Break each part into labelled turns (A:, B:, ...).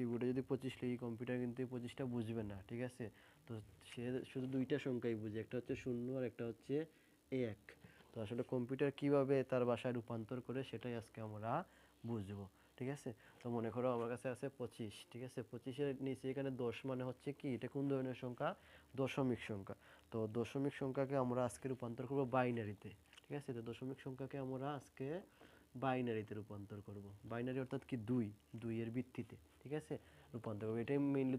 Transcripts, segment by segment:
A: কিবোর্ডে যদি পঁচিশ লিখি কম্পিউটার কিন্তু পঁচিশটা বুঝবে না, ঠিক আছে? তো সে শুধু দুইটা সংখ্যাই বুঝে, একটা হচ্ছে শূন্য আর একটা হচ্ছে এক। তো আসলে কম্পিউটার কীভাবে তার ভাষায় রূপান্তর করে সেটাই আজকে আমরা বুঝব, ঠিক আছে? তো মনে করো আমার কাছে আছে পঁচিশ, ঠিক আছে? পঁচিশের নিচে এখানে দশ মানে হচ্ছে কি? এটা কোন ধরনের সংখ্যা? দশমিক সংখ্যা। তো দশমিক সংখ্যাকে আমরা আজকে রূপান্তর করব বাইনারিতে ঠিক আছে? তো দশমিক সংখ্যাকে আমরা আজকে বাইনারিতে রূপান্তর করব। বাইনারি অর্থাৎ কি দুই, দুইয়ের ভিত্তিতে, ঠিক আছে? রূপান্তর করব। এটাই মেইনলি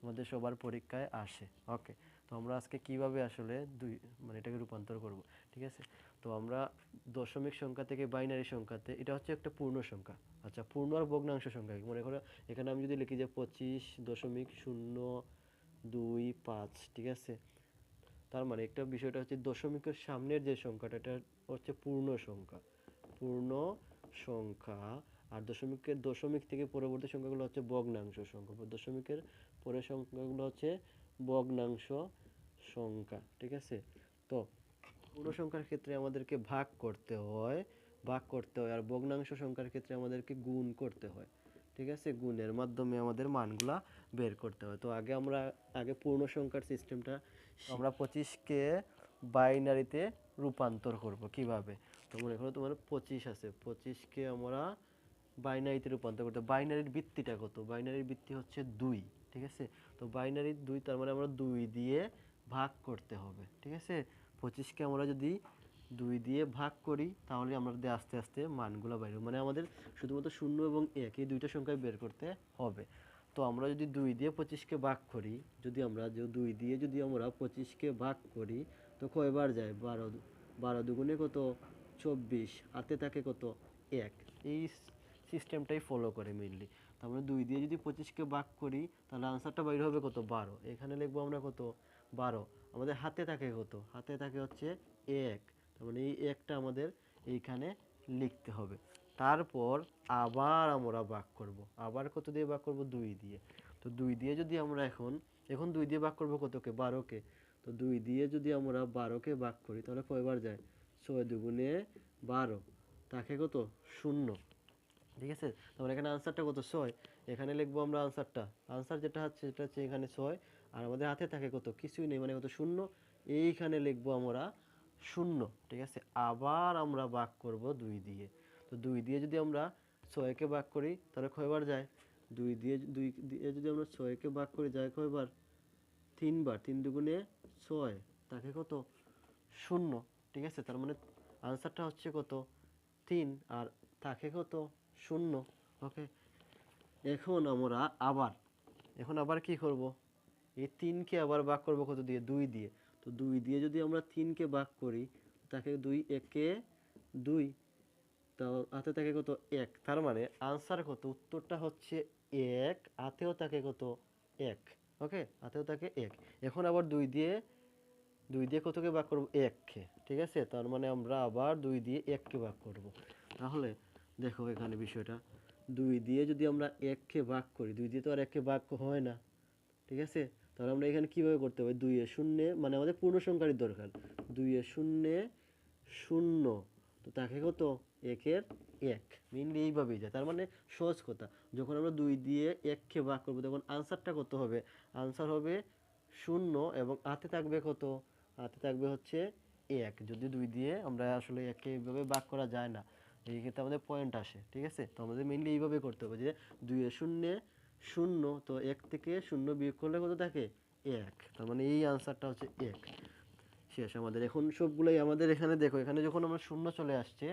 A: তোমাদের সবার পরীক্ষায় আসে। ওকে তো আমরা আজকে কীভাবে আসলে দুই মানে এটাকে রূপান্তর করব, ঠিক আছে? তো আমরা দশমিক সংখ্যা থেকে বাইনারি সংখ্যাতে, এটা হচ্ছে একটা পূর্ণ সংখ্যা। আচ্ছা পূর্ণ আর ভগ্নাংশ সংখ্যা মনে করো, এখানে আমি যদি লিখি যে পঁচিশ দশমিক শূন্য দুই পাঁচ, ঠিক আছে? তার মানে একটা বিষয়টা হচ্ছে দশমিকের সামনের যে সংখ্যাটা, এটা হচ্ছে পূর্ণ সংখ্যা। পূর্ণ সংখ্যা আর দশমিকের দশমিক থেকে পরবর্তী সংখ্যাগুলো হচ্ছে ভগ্নাংশ সংখ্যা। দশমিকের পরের সংখ্যাগুলো হচ্ছে ভগ্নাংশ সংখ্যা, ঠিক আছে? তো পূর্ণ সংখ্যার ক্ষেত্রে আমাদেরকে ভাগ করতে হয়, ভাগ করতে হয়, আর ভগ্নাংশ সংখ্যার ক্ষেত্রে আমাদেরকে গুণ করতে হয়, ঠিক আছে? গুণের মাধ্যমে আমাদের মানগুলা বের করতে হয়। তো আগে আমরা, আগে পূর্ণ সংখ্যার সিস্টেমটা আমরা পঁচিশকে বাইনারিতে রূপান্তর করব, কীভাবে? তো মনে করো তোমার পঁচিশ আছে, পঁচিশকে আমরা বাইনারিতে রূপান্তর করতে বাইনারির ভিত্তিটা কত? বাইনারির ভিত্তি হচ্ছে দুই, ঠিক আছে? তো বাইনারির দুই, তার মানে আমরা দুই দিয়ে ভাগ করতে হবে, ঠিক আছে? পঁচিশকে আমরা যদি দুই দিয়ে ভাগ করি, তাহলে আমাদের আস্তে আস্তে মানগুলো বাইরে মানে আমাদের শুধুমাত্র শূন্য এবং এক, এই দুইটা সংখ্যায় বের করতে হবে। তো আমরা যদি দুই দিয়ে পঁচিশকে ভাগ করি, যদি আমরা দুই দিয়ে যদি আমরা পঁচিশকে ভাগ করি তো কয়বার যায়? বারো বারো দুগুণে কত? চব্বিশ। হাতে থাকে কত? এক। এই সিস্টেমটাই ফলো করে মেনলি তার মানে দুই দিয়ে যদি পঁচিশকে ভাগ করি, তাহলে আনসারটা বাইরে হবে কত? বারো। এখানে লিখব আমরা কত? বারো। আমাদের হাতে থাকে কত? হাতে থাকে হচ্ছে এক। তার মানে এই একটা আমাদের এইখানে লিখতে হবে। তারপর আবার আমরা ভাগ করব। আবার কত দিয়ে ভাগ করব? দুই দিয়ে। তো দুই দিয়ে যদি আমরা এখন এখন দুই দিয়ে ভাগ করব কতকে? বারোকে। তো দুই দিয়ে যদি আমরা বারোকে ভাগ করি, তাহলে কয়বার যায়? ছয় দুগুণে বারো। তাকে কত? শূন্য। ঠিক আছে? তারপরে এখানে আনসারটা কত? ছয়। এখানে লিখব আমরা আনসারটা আনসার যেটা হচ্ছে সেটা হচ্ছে এখানে ছয়। আর আমাদের হাতে থাকে কত? কিছুই নেই মানে কত? শূন্য। এইখানে লিখব আমরা শূন্য। ঠিক আছে? আবার আমরা ভাগ করব দুই দিয়ে। তো দুই দিয়ে যদি আমরা ছয়কে ভাগ করি, তাহলে কয়বার যায়? দুই দিয়ে দুই দিয়ে যদি আমরা ছয়কে ভাগ করি, যায় কয়বার? তিনবার, তিন দুগুণে ছয়, তাকে কত? শূন্য, ঠিক আছে? তার মানে আনসারটা হচ্ছে কত? তিন, আর তাকে কত? শূন্য ওকে এখন আমরা আবার, এখন আবার কি করব? এই তিনকে আবার ভাগ করব কত দিয়ে? দুই দিয়ে। তো দুই দিয়ে যদি আমরা তিনকে ভাগ করি, তাকে দুই, একে দুই, তো হাতে থাকে কত? এক। তার মানে আনসার কত? উত্তরটা হচ্ছে এক, হাতেও থাকে কত? এক। ওকে? হাতেও থাকে এক। এখন আবার দুই দিয়ে দুই দিয়ে কতকে ভাগ করব? এককে, ঠিক আছে? তার মানে আমরা আবার দুই দিয়ে এককে ভাগ করব। তাহলে দেখো এখানে বিষয়টা। দুই দিয়ে যদি আমরা এককে ভাগ করি, দুই দিয়ে তো আর এককে ভাগ হয় না, ঠিক আছে? তাহলে আমরা এখানে কীভাবে করতে হবে দুইয়ে শূন্যে মানে আমাদের পূর্ণ সংখ্যারই দরকার দুইয়ে শূন্যে শূন্য, তো তাকে কত? একের এক মেনলি এইভাবেই যায়। তার মানে সহজ কথা, যখন আমরা দুই দিয়ে এককে ভাগ করব, তখন আনসারটা কত হবে? আনসার হবে শূন্য এবং হাতে থাকবে কত? হাতে থাকবে হচ্ছে এক। যদি দুই দিয়ে আমরা আসলে একে এইভাবে ভাগ করা যায় না, এই ক্ষেত্রে আমাদের পয়েন্ট আসে, ঠিক আছে? তো আমাদের মেনলি এইভাবে করতে হবে যে দুইয়ে শূন্যে শূন্য, তো এক থেকে শূন্য বিয়োগ করলে কত থাকে? এক। তার মানে এই আনসারটা হচ্ছে এক। শেষ, আমাদের এখন সবগুলোই আমাদের এখানে দেখো, এখানে যখন আমরা শূন্য চলে আসছে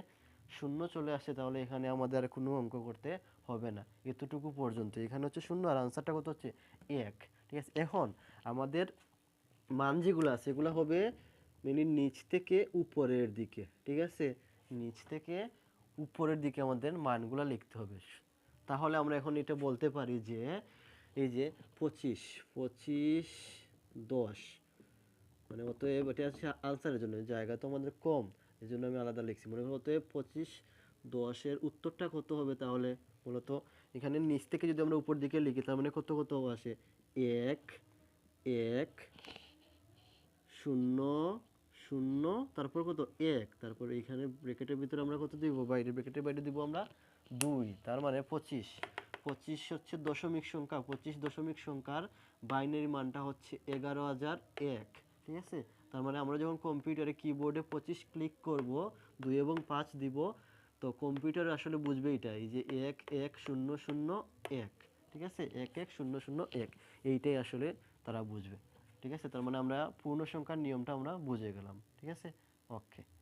A: শূন্য চলে আসছে তাহলে এখানে আমাদের আর কোনো অঙ্ক করতে হবে না। এতটুকু পর্যন্ত। এখানে হচ্ছে শূন্য, আর আনসারটা কত হচ্ছে? এক। ঠিক আছে? এখন আমাদের মান যেগুলো আছে, এগুলো হবে মেনলি নিচ থেকে উপরের দিকে। ঠিক আছে? নিচ থেকে উপরের দিকে আমাদের মানগুলো লিখতে হবে। তাহলে আমরা এখন এটা বলতে পারি যে, এই যে পঁচিশ পঁচিশ, দশ। মানে অতএব এটা হচ্ছে আনসারের জন্য। জায়গা তো আমাদের কম। এই জন্য আমি আলাদা লিখছি। মনে করো অতএব পঁচিশ দশের উত্তরটা কত হবে তাহলে? মূলত এখানে নিচ থেকে যদি আমরা উপর দিকে লিখি, তার মানে কত কত আসে? এক এক, শূন্য শূন্য, তারপর কত? এক। তারপর এখানে ব্রেকেটের ভিতরে আমরা কত দিব? বাইরে ব্রেকেটের বাইরে দিব আমরা দুই। তার মানে পঁচিশ। পঁচিশ হচ্ছে দশমিক সংখ্যা। পঁচিশ দশমিক সংখ্যার বাইনারি মানটা হচ্ছে এগারো হাজার এক। ঠিক আছে? তার মানে আমরা যখন কম্পিউটারে কিবোর্ডে পঁচিশ ক্লিক করব, দুই এবং পাঁচ দিব, তো কম্পিউটার আসলে বুঝবে এটাই যে এক এক, শূন্য শূন্য, এক। ঠিক আছে? এক এক, শূন্য শূন্য, এক। এইটাই আসলে তারা বুঝবে। ঠিক আছে? তার মানে আমরা পূর্ণ সংখ্যার নিয়মটা আমরা বুঝে গেলাম। ঠিক আছে? ওকে